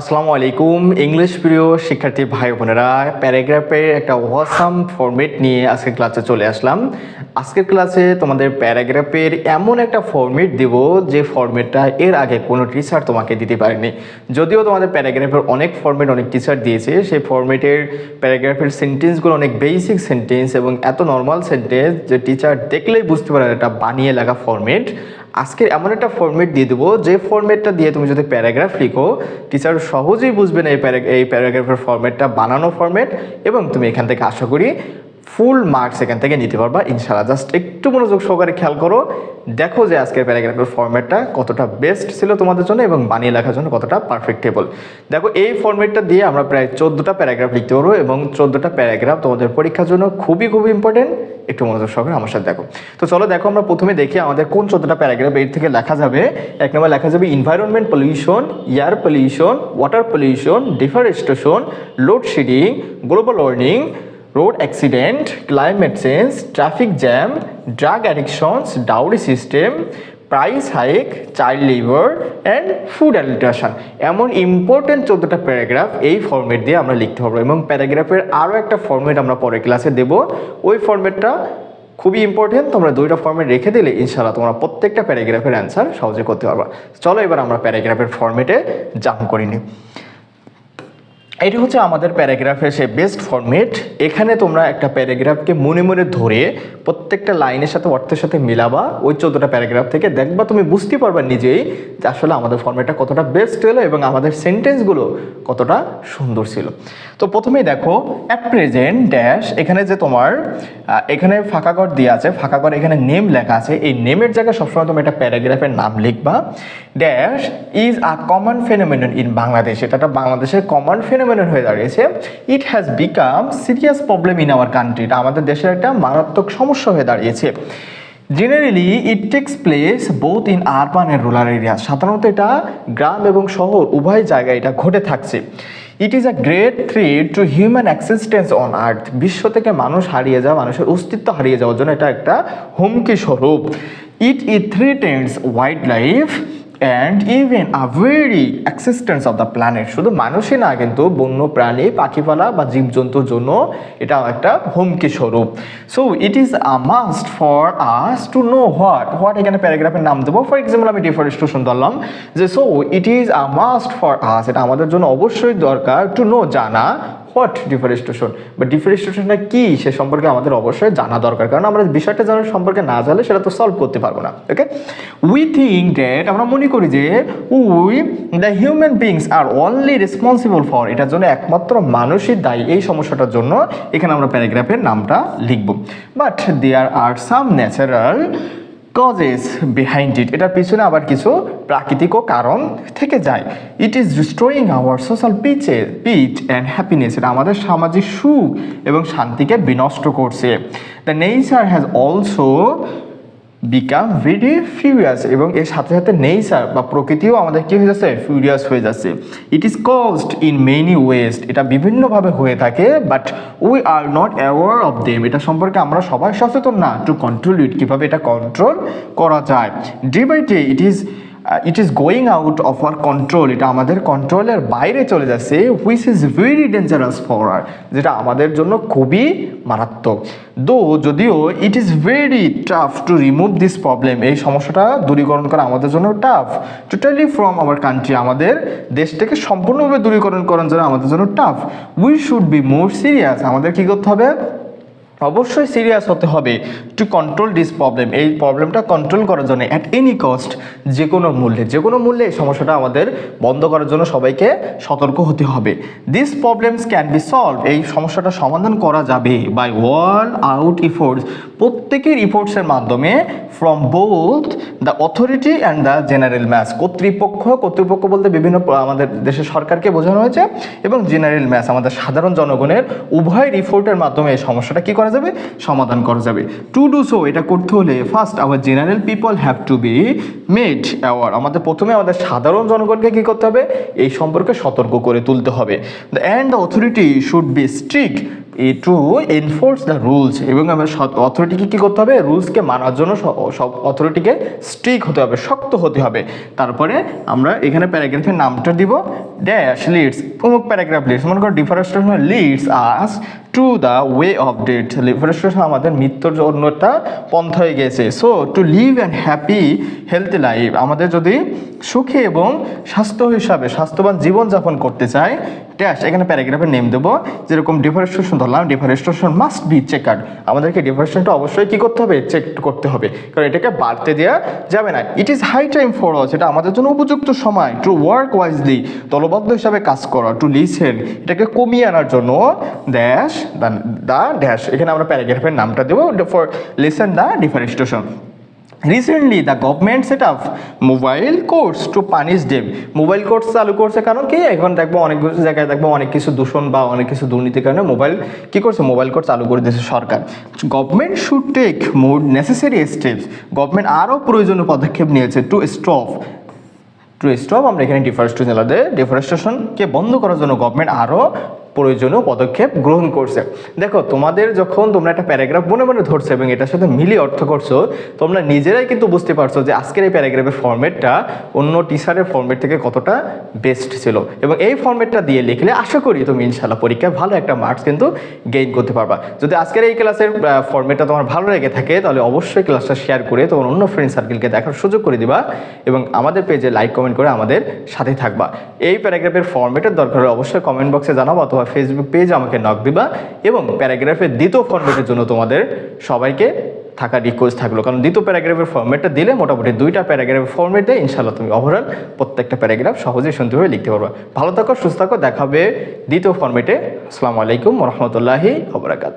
আসসালামু আলাইকুম ইংলিশ প্রিয় শিক্ষার্থী ভাই বোনেরা। প্যারাগ্রাফের একটা ওয়াসাম ফরম্যাট নিয়ে আজকে ক্লাসে চলে আসলাম। আজকের ক্লাসে তোমাদের প্যারাগ্রাফের এমন একটা ফরম্যাট দিব যে ফরম্যাটটা এর আগে কোনো টিচার তোমাকে দিতে পারেনি। যদিও তোমাদের প্যারাগ্রাফের অনেক ফরম্যাট অনেক টিচার দিয়েছে, সেই ফরম্যাটের প্যারাগ্রাফের সেন্টেন্সগুলো অনেক বেসিক সেন্টেন্স এবং এত নর্মাল সেন্টেন্স যে টিচার দেখলেই বুঝতে পারে এটা বানিয়ে লাগা ফরম্যাট আজকে এমন একটা ফর্মেট দিয়ে দেবো, যে ফর্মেটটা দিয়ে তুমি যদি প্যারাগ্রাফ লিখো টিচার সহজেই বুঝবে না এই প্যারাগ্রাফের ফর্মেটটা বানানো ফর্মেট এবং তুমি এখান থেকে আশা করি ফুল মার্কস এখান থেকে নিতে পারবা, ইনশাআল্লাহ। জাস্ট একটু মনোযোগ সহকারে খেয়াল করো, দেখো যে আজকের প্যারাগ্রাফের ফর্মেটটা কতটা বেস্ট ছিল তোমাদের জন্য এবং বানিয়ে লেখার জন্য কতটা পারফেক্টেবল দেখো, এই ফর্মেটটা দিয়ে আমরা প্রায় চোদ্দোটা প্যারাগ্রাফ লিখতে পারব এবং চোদ্দোটা প্যারাগ্রাফ তোমাদের পরীক্ষার জন্য খুবই খুবই ইম্পর্টেন্ট একটু মনোযোগ সহকারে আমার সাথে দেখো। তো চলো, দেখো আমরা প্রথমে দেখি আমাদের কোন চোদ্দটা প্যারাগ্রাফ এর থেকে লেখা যাবে। এক নম্বর লেখা যাবে environment pollution air pollution water pollution deforestation load shedding global warning road accident climate change traffic jam drug addictions dowry system price hike child labour and food adulteration এমন ইম্পর্টেন্ট চোদ্দোটা প্যারাগ্রাফ এই ফর্মেট দিয়ে আমরা লিখতে পারব। এবং প্যারাগ্রাফের আরও একটা ফর্মেট আমরা পরের ক্লাসে দেব। ওই ফর্মেটটা খুবই ইম্পর্টেন্ট তোমরা দুইটা ফর্মেট রেখে দিলে ইনশাল্লাহ তোমরা প্রত্যেকটা প্যারাগ্রাফের অ্যান্সার সহজে করতে পারবা। চলো এবার আমরা প্যারাগ্রাফের ফর্মেটে জাম্প করে নিই। এটা হচ্ছে আমাদের প্যারাগ্রাফের সে বেস্ট ফরম্যাট এখানে তোমরা একটা প্যারাগ্রাফকে মনে মনে ধরে প্রত্যেকটা লাইনের সাথে অর্থের সাথে মিলাবা, ওই চোদ্দোটা প্যারাগ্রাফ থেকে। দেখবা তুমি বুঝতে পারবা নিজেই যে আসলে আমাদের ফরম্যাটটা কতটা বেস্ট হলো এবং আমাদের সেন্টেন্সগুলো কতটা সুন্দর ছিল। তো প্রথমেই দেখো অ্যাট প্রেজেন্ট ড্যাশ এখানে যে তোমার এখানে ফাঁকা ঘর দেওয়া আছে। ফাঁকা ঘর এখানে নেম লেখা আছে। এই নেমের জায়গায় সবসময় তুমি একটা প্যারাগ্রাফের নাম লিখবা। Dash is a common phenomenon in Bangladesh এটা একটা বাংলাদেশের কমন ফেনোমেনন হয়ে দাঁড়িয়েছে। It has become serious problem in our country এটা আমাদের দেশের একটা মারাত্মক সমস্যা হয়ে দাঁড়িয়েছে। Generally it takes place both in urban and rural area সাধারণত এটা গ্রাম এবং শহর, উভয় জায়গায় এটা ঘটে থাকছে। It is a great threat to human existence on earth বিশ্ব থেকে মানুষ হারিয়ে যাওয়া, মানুষের অস্তিত্ব হারিয়ে যাওয়ার জন্য এটা একটা হুমকি স্বরূপ। It E threatens wildlife and even a very existence of the planet শুধু মানুষই না, কিন্তু বন্য প্রাণী, পাখিপালা বা জীবজন্তুর জন্য এটা একটা হুমকি স্বরূপ। So it is a must for us to know what what এখানে প্যারাগ্রাফের নাম দেবো। ফর এক্সাম্পল আমি ডিফরেস্টেশন ধরলাম যে so it is a must for us এটা আমাদের জন্য অবশ্যই দরকার টু নো জানা। হোয়াট ডিফরেস্টেশন বা ডিফরেস্টেশনটা কী সে সম্পর্কে আমাদের অবশ্যই জানা দরকার। কারণ আমরা বিষয়টা জানার সম্পর্কে না জানলে সেটা তো সলভ করতে পারব না ওকে উই থিঙ্ক ড্যাট আমরা মনে করি যে we the human beings are only responsible for এটার জন্য একমাত্র মানুষই দায়ী এই সমস্যাটার জন্য। এখানে আমরা প্যারাগ্রাফের নামটা লিখব। But there are some natural causes behind it এটার পিছনে আবার কিছু প্রাকৃতিকও কারণ থেকে যায়। It is destroying our social peace peace and happiness এটা আমাদের সামাজিক সুখ এবং শান্তিকে বিনষ্ট করছে। The nature has also become very furious এবং এর সাথে সাথে নেচার বা প্রকৃতিও আমাদের কী হয়ে যাচ্ছে? ফিউরিয়াস হয়ে যাচ্ছে। It is caused in many ways এটা বিভিন্নভাবে হয়ে থাকে but we are not aware of them এটা সম্পর্কে আমরা সবাই সচেতন না। টু কন্ট্রোল ইট কীভাবে এটা কন্ট্রোল করা যায়? Day by day it is it is going out of our control এটা আমাদের কন্ট্রোলের বাইরে চলে যাচ্ছে which is very dangerous for our যেটা আমাদের জন্য খুবই মারাত্মক। দো যদিও it is very tough to remove this problem এই সমস্যাটা দূরীকরণ করা আমাদের জন্য tough totally from our country আমাদের দেশ থেকে সম্পূর্ণভাবে দূরীকরণ করার জন্য আমাদের জন্য tough we should be more serious আমাদের কী করতে হবে? অবশ্যই সিরিয়াস হতে হবে টু কন্ট্রোল দিস প্রবলেম এই প্রবলেমটা কন্ট্রোল করার জন্য অ্যাট এনি কস্ট যে কোনো মূল্যে, যে কোনো মূল্যে এই সমস্যাটা আমাদের বন্ধ করার জন্য সবাইকে সতর্ক হতে হবে। This problems can be solve এই সমস্যাটা সমাধান করা যাবে বাই ওয়াল আউট ইফোর্টস প্রত্যেকের ইফোর্টসের মাধ্যমে from both the authority and the general mass কর্তৃপক্ষ কর্তৃপক্ষ বলতে বিভিন্ন, আমাদের দেশের সরকারকে বোঝানো হয়েছে এবং জেনারেল ম্যাস আমাদের সাধারণ জনগণের উভয় রিপোর্টের মাধ্যমে এই সমস্যাটা কি করা যাবে, সমাধান করা যাবে। টু ডু সো এটা করতে হলে first our general people have to be made aware আমাদের প্রথমে আমাদের সাধারণ জনগণকে কী করতে হবে? এই সম্পর্কে সতর্ক করে তুলতে হবে। The and authority should be strict to enforce the rules এবং আমার অথরিটিকে কী করতে হবে? রুলসকে মানার জন্য সব অথরিটিকে স্ট্রিক হতে হবে, শক্ত হতে হবে। তারপরে আমরা এখানে প্যারাগ্রাফের নামটা দিব। ড্যাশ লিডস অমুক প্যারাগ্রাফ লিডস মনে করো deforestation leads us to the way of death deforestation আমাদের মৃত্যুর জন্য একটা পন্থা হয়ে গেছে। So to live and happy healthy life আমাদের যদি সুখী এবং স্বাস্থ্য হিসাবে স্বাস্থ্যবান জীবনযাপন করতে চাই ড্যাশ এখানে প্যারাগ্রাফের নেম দেবো। যেরকম ডিফারেস্টেশন ধরলাম deforestation must be check out আমাদেরকে ডিফারেস্টেশনটা অবশ্যই কী করতে হবে? চেক করতে হবে। কারণ এটাকে বাড়তে দেওয়া যাবে না। It is high time for us এটা আমাদের জন্য উপযুক্ত সময়। টু ওয়ার্ক ওয়াইজলি দলবদ্ধ হিসাবে কাজ করা। টু লিসেন এটাকে কমিয়ে আনার জন্য ড্যাশ দ্য ড্যাশ এখানে আমরা প্যারাগ্রাফের নামটা দেবো। For listen the deforestation recently the government set up mobile courts to punish them mobile courts চালু করছে কারণ কি? এখন দেখব অনেক জায়গায় দেখব অনেক কিছু দূষণ বা অনেক কিছু দুর্নীতির কারণে মোবাইল কী করছে? মোবাইল কোর্স চালু করে দিয়েছে সরকার। Government should take more necessary steps government আরও প্রয়োজনীয় পদক্ষেপ নিয়েছে টু স্টপ টু স্টপ আমরা এখানে ডিফরেস্টেশন এলাকাতে ডিফরেস্টেশনকে বন্ধ করার জন্য গভর্নমেন্ট আরও প্রয়োজনীয় পদক্ষেপ গ্রহণ করছে। দেখো, তোমাদের যখন তোমরা একটা প্যারাগ্রাফ মনে মনে ধরছো এবং এটার সাথে মিলিয়ে অর্থ করছ, তোমরা নিজেরাই কিন্তু বুঝতে পারছ যে আজকের এই প্যারাগ্রাফের ফর্মেটটা অন্য টিচারের ফর্মেট থেকে কতটা বেস্ট ছিল। এবং এই ফর্মেটটা দিয়ে লিখলে আশা করি তুমি ইনশাল্লাহ পরীক্ষায় ভালো একটা মার্কস কিন্তু গেইন করতে পারবা। যদি আজকের এই ক্লাসের ফর্মেটটা তোমার ভালো লেগে থাকে, তাহলে অবশ্যই ক্লাসটা শেয়ার করে তোমার অন্য ফ্রেন্ড সার্কেলকে দেখার সুযোগ করে দিবা এবং আমাদের পেজে লাইক কমেন্ট করে আমাদের সাথে থাকবা। এই প্যারাগ্রাফের ফর্মেটের দরকার হলে অবশ্যই কমেন্ট বক্সে জানাব অথবা ফেসবুক পেজ আমাকে নক দিবা এবং প্যারাগ্রাফের দ্বিতীয় ফর্মেটের জন্য তোমাদের সবাইকে থাকা রিকোয়েস্ট থাকল। কারণ দ্বিতীয় প্যারাগ্রাফের ফর্মেটটা দিলে মোটামুটি দুইটা প্যারাগ্রাফের ফর্মেট দিয়ে ইনশাল্লাহ তুমি ওভারঅল প্রত্যেকটা প্যারাগ্রাফ সহজে সুন্দরভাবে লিখতে পারবা। ভালো থাকো, সুস্থ থাকো দেখাবে দ্বিতীয় ফর্মেটে আসসালামু আলাইকুম রহমতুল্লাহি খবরাকাত